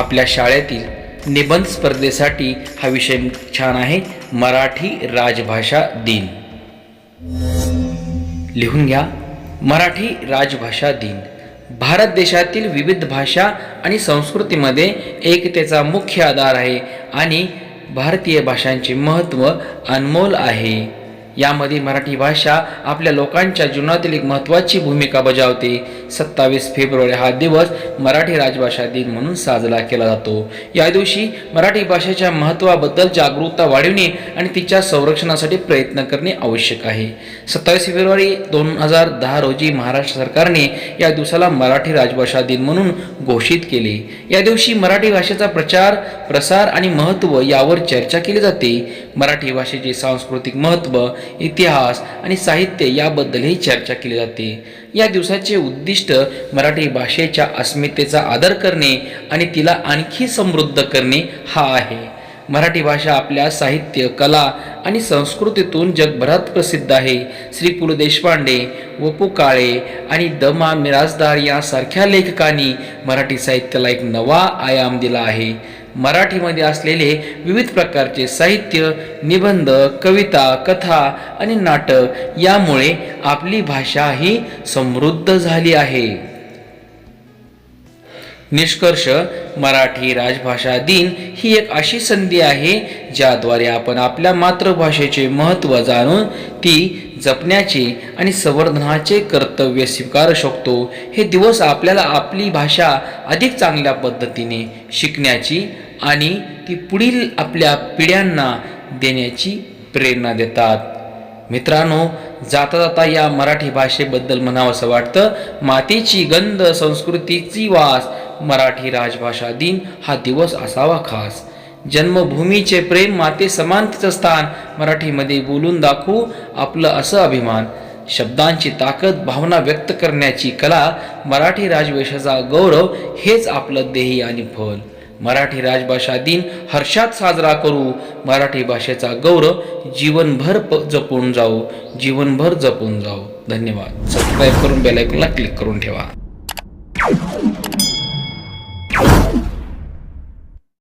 आपल्या शाळेतील निबंध स्पर्धेसाठी हा विषय छान आहे. मराठी राजभाषा दिन. लिहून घ्या. मराठी राजभाषा दिन. भारत देशातील विविध भाषा आणि संस्कृतीमध्ये एकतेचा मुख्य आधार आहे आणि भारतीय भाषांचे महत्त्व अनमोल आहे. यामध्ये मराठी भाषा आपल्या लोकांच्या जीवनातील एक महत्त्वाची भूमिका बजावते. सत्तावीस फेब्रुवारी हा दिवस मराठी राजभाषा दिन म्हणून साजरा केला जातो. या दिवशी मराठी भाषेच्या महत्त्वाबद्दल जागरूकता वाढविणे आणि तिच्या संरक्षणासाठी प्रयत्न करणे आवश्यक आहे. सत्तावीस फेब्रुवारी दोन हजार दहा रोजी महाराष्ट्र सरकारने या दिवसाला मराठी राजभाषा दिन म्हणून घोषित केले. या दिवशी मराठी भाषेचा प्रचार प्रसार आणि महत्त्व यावर चर्चा केली जाते. मराठी भाषेचे सांस्कृतिक महत्त्व इतिहास आणि साहित्य याबद्दलही चर्चा केली जाते. या दिवसाचे उद्दिष्ट मराठी भाषेच्या अस्मितेचा आदर करणे आणि तिला आणखी समृद्ध करणे हा आहे. मराठी भाषा आपल्या साहित्य कला आणि संस्कृतीतून जगभरात प्रसिद्ध आहे. श्री पु ल देशपांडे व पु काळे आणि दमा मिराजदार यासारख्या लेखकांनी मराठी साहित्याला एक नवा आयाम दिला आहे. मराठीमध्ये असलेले विविध प्रकारचे साहित्य निबंध कविता कथा आणि नाटक यामुळे आपली भाषा ही समृद्ध झाली आहे. निष्कर्ष मराठी राजभाषा दिन ही एक अशी संधी आहे ज्याद्वारे आपण आपल्या मातृभाषेचे महत्त्व जाणून ती जपण्याचे आणि संवर्धनाचे कर्तव्य स्वीकारू शकतो. हे दिवस आपल्याला आपली भाषा अधिक चांगल्या पद्धतीने शिकण्याची आणि ती पुढील आपल्या पिढ्यांना देण्याची प्रेरणा देतात. मित्रांनो जाता जाता या मराठी भाषेबद्दल म्हणावंसं वाटतं. मातीची गंध संस्कृतीची वास मराठी राजभाषा दिन हा दिवस असावा खास. जन्मभूमीचे प्रेम माते समानतेचं स्थान मराठीमध्ये बोलून दाखवू आपलं असं अभिमान. शब्दांची ताकद भावना व्यक्त करण्याची कला मराठी राजवेशाचा गौरव हेच आपलं देही आणि फल. मराठी राजभाषा दिन हर्षात साजरा करू. मराठी भाषेचा गौरव जीवनभर प जपून जाऊ. जीवनभर जपून जाऊ. धन्यवाद. सबस्क्राईब करून बेलायकनला क्लिक करून ठेवा.